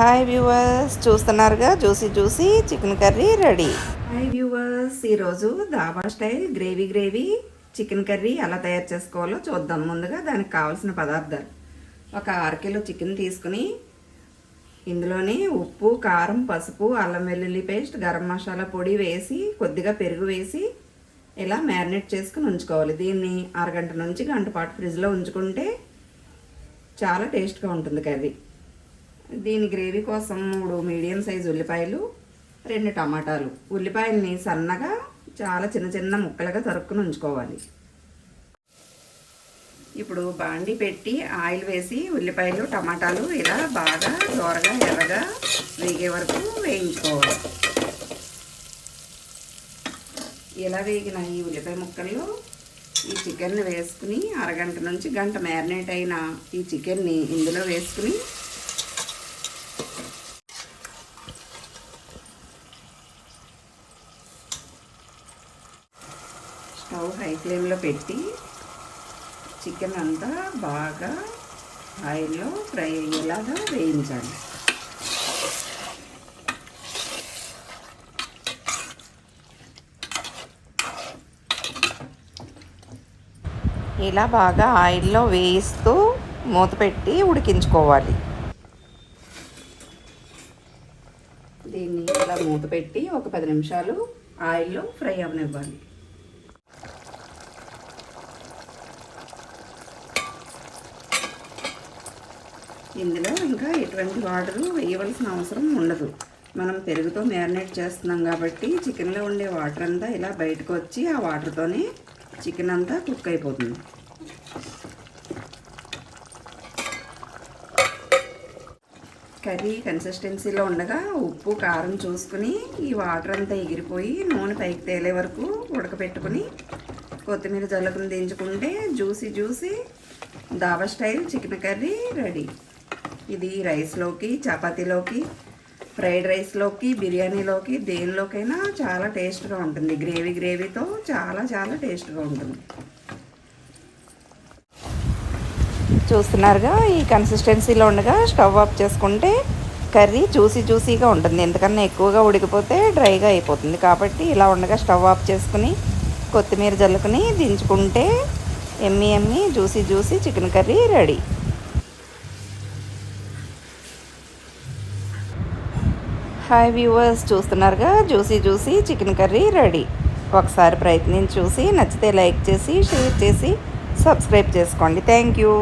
Hi viewers చూస్తున్నారుగా? చూసి చూసి chicken curry ready. Hi viewers ఈరోజు dhaba style gravy gravy chicken curry ఎలా తయారు చేసుకోవాలో చూద్దాం. ముందుగా దానికి కావాల్సిన పదార్థాలు. ఒక అరకిలో చికెన్ తీసుకుని ఇందులోనే ఉప్పు కారం పసుపు అల్లం వెల్లుల్లి పేస్ట్ గరం మసాలా పొడి వేసి కొద్దిగా పెరుగు వేసి ఇలా మ్యారినేట్ చేసుకుని ఉంచుకోవాలి. దీన్ని అరగంట నుంచి గంట పాటు ఫ్రిడ్జ్లో ఉంచుకుంటే చాలా టేస్ట్గా ఉంటుంది కర్రీ దీని గ్రేవీ కోసం మూడు మీడియం సైజు ఉల్లిపాయలు రెండు టమాటాలు. ఉల్లిపాయల్ని సన్నగా చాలా చిన్న చిన్న ముక్కలుగా తరుక్కుని ఉంచుకోవాలి. ఇప్పుడు బాండి పెట్టి ఆయిల్ వేసి ఉల్లిపాయలు టమాటాలు ఇలా బాగా దోరగా ఎర్రగా వేగే వరకు వేయించుకోవాలి. ఇలా వేగిన ఈ ఉల్లిపాయ ముక్కల్లో ఈ చికెన్ని వేసుకుని అరగంట నుంచి గంట మ్యారినేట్ అయిన ఈ చికెన్ని ఇందులో వేసుకుని స్టవ్ హై ఫ్లేమ్లో పెట్టి చికెన్ అంతా బాగా ఆయిల్లో ఫ్రై అయ్యేలాగా వేయించాలి. ఇలా బాగా ఆయిల్లో వేయిస్తూ మూత పెట్టి ఉడికించుకోవాలి. దీన్ని ఇలా మూత పెట్టి ఒక పది నిమిషాలు ఆయిల్లో ఫ్రై అవనివ్వాలి. ఇందులో ఇంకా ఎటువంటి వాటర్ వేయవలసిన అవసరం ఉండదు. మనం పెరుగుతో మ్యారినేట్ చేస్తున్నాం కాబట్టి చికెన్లో ఉండే వాటర్ అంతా ఇలా బయటకు వచ్చి ఆ వాటర్తోనే చికెన్ అంతా కుక్ అయిపోతుంది. కర్రీ కన్సిస్టెన్సీలో ఉండగా ఉప్పు కారం చూసుకుని ఈ వాటర్ అంతా ఎగిరిపోయి నూనె పైకి తేలే వరకు ఉడకపెట్టుకుని కొత్తిమీర జల్లుకుని దించుకుంటే juicy juicy dhaba style chicken curry ready. ఇది రైస్లోకి చపాతీలోకి ఫ్రైడ్ రైస్లోకి బిర్యానీలోకి దేనిలోకైనా చాలా టేస్ట్గా ఉంటుంది. గ్రేవీ గ్రేవీతో చాలా చాలా టేస్ట్గా ఉంటుంది. చూస్తున్నారుగా ఈ కన్సిస్టెన్సీలో ఉండగా స్టవ్ ఆఫ్ చేసుకుంటే కర్రీ జ్యూసీ జ్యూసీగా ఉంటుంది. ఎందుకన్నా ఎక్కువగా ఉడికిపోతే డ్రైగా అయిపోతుంది. కాబట్టి ఇలా ఉండగా స్టవ్ ఆఫ్ చేసుకుని కొత్తిమీర జల్లుకుని దించుకుంటే ఎమ్మి ఎమ్మి juicy juicy chicken curry ready. Hi viewers చూస్తున్నారుగా? Juicy juicy chicken curry ready. ఒకసారి ప్రయత్నించి చూసి నచ్చితే లైక్ చేసి షేర్ చేసి సబ్స్క్రైబ్ చేసుకోండి. Thank you.